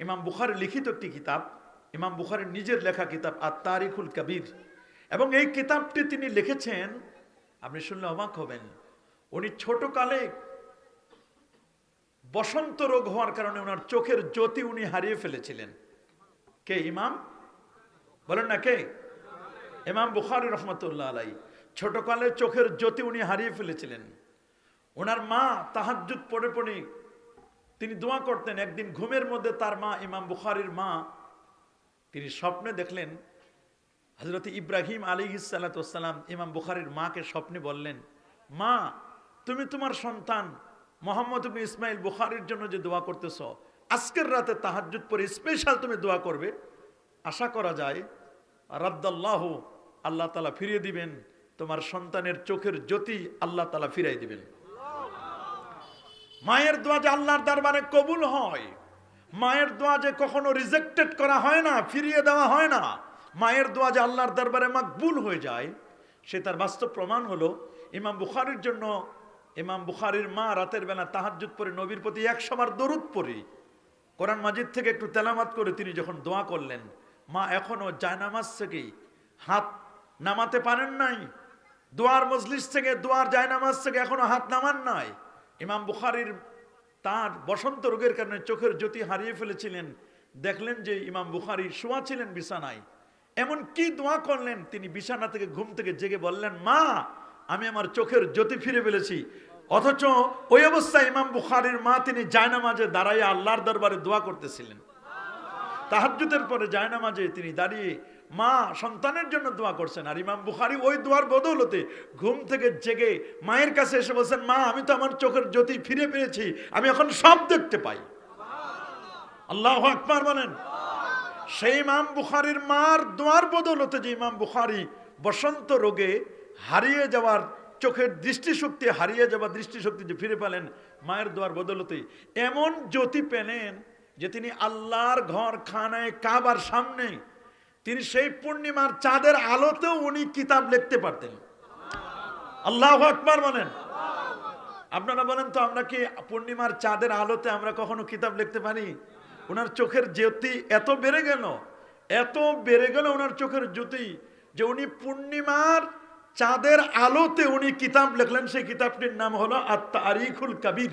ইমাম বুখারের লিখিত একটি কিতাব, ইমাম বুখারের নিজের লেখা কিতাব আর তারিকুল কবির। এবং এই কিতাবটি তিনি লিখেছেন, আপনি শুনলে অবাক হবেন, উনি ছোটকালে বসন্ত রোগ হওয়ার কারণে ওনার চোখের জ্যোতি উনি হারিয়ে ফেলেছিলেন। কে, ইমাম? বলেন না কে? ইমাম বুখারি রহমতুল্লাহ আলাই ছোটকালে চোখের জ্যোতি উনি হারিয়ে ফেলেছিলেন। ওনার মা তাহাজ্জুদ পড়ে পড়ে তিনি দোয়া করতেন, একদিন ঘুমের মধ্যে তার মা, ইমাম বুখারির মা, তিনি স্বপ্নে দেখলেন হজরত ইব্রাহিম আলী সালাতাম ইমাম বুখারির মাকে স্বপ্নে বললেন, মা, তুমি তোমার সন্তান মোহাম্মদ ইসমাইল বুখারির জন্য যে দোয়া করতেছ, আজকের রাতে তাহাজ্জুদ পরে স্পেশাল তুমি দোয়া করবে? আশা করা যায় রাদ্দাল্লাহ আল্লাহ তালা ফিরিয়ে দিবেন, তোমার সন্তানের চোখের জ্যোতি আল্লাহ তালা ফিরাই দিবেন। মায়ের দোয়া যে আল্লাহর দরবারে কবুল হয়, মায়ের দোয়া যে কখনো রিজেক্টেড করা হয় না, ফিরিয়ে দেওয়া হয় না, মায়ের দোয়া যে আল্লাহর দরবারে মাকবুল হয়ে যায়, সে তার বাস্তব প্রমাণ হলো, ইমাম বুখারির জন্য, ইমাম বুখারির মা রাতের বেলা তাহাজ্জুদ পরে নবীর প্রতি একশোবার দরুদ পড়ি। কোরআন মাজিদ থেকে একটু তেলামাত করে তিনি যখন দোয়া করলেন, মা এখনও জায়নামাজ থেকেই হাত নামাতে পারেন নাই, দোয়ার মজলিস থেকে দোয়ার জায়নামাজ থেকে এখনও হাত নামান নাই। ইমাম বুখারির তার বসন্ত রোগের কারণে চোখের জ্যোতি হারিয়ে ফেলেছিলেন। দেখলেন যে ইমাম বুখারি শোয়া ছিলেন বিছানায়। এমন কি দোয়া করলেন? তিনি বিছানা থেকে ঘুম থেকে জেগে বললেন, মা, আমি আমার চোখের জ্যোতি ফিরে ফেলেছি। অথচ ওই অবস্থায় ইমাম বুখারির মা তিনি জায়নামাজে দাঁড়াইয়া আল্লাহর দরবারে দোয়া করতেছিলেন। তাহাজ্জুদের পরে জায়নামাজে তিনি দাঁড়িয়ে মা সন্তানের জন্য দোয়া করছেন। আর ইমাম বুখারি ওই দোয়ার বদৌলতে ঘুম থেকে জেগে মায়ের কাছে এসে বলছেন, মা, আমি তো আমার চোখের জ্যোতি ফিরে পেয়েছি, আমি এখন সব দেখতে পাই। আল্লাহ আকবার বলেন। সেই ইমাম বুখারির মার দোয়ার বদৌলতে যে ইমাম বুখারি বসন্ত রোগে হারিয়ে যাওয়ার চোখের দৃষ্টিশক্তি, হারিয়ে যাওয়া দৃষ্টিশক্তি যে ফিরে পেলেন মায়ের দোয়ার বদলতে, এমন জ্যোতি পেলেন যে তিনি আল্লাহর ঘর খানায় কাবার সামনে, তিনি সেই পূর্ণিমার চাঁদের আলোতেও উনি কিতাব লিখতে পারতেন। আল্লাহ আকবার বলেন। আপনারা বলেন তো, আমরা কি পূর্ণিমার চাঁদের আলোতে আমরা কখনো কিতাব লিখতে পারি? ওনার চোখের জ্যোতি এত বেড়ে গেল, এত বেড়ে গেল ওনার চোখের জ্যোতি যে উনি পূর্ণিমার চাঁদের আলোতে উনি কিতাব লিখলেন। সেই কিতাবটির নাম হলো আত্মা আরিকুল কবির।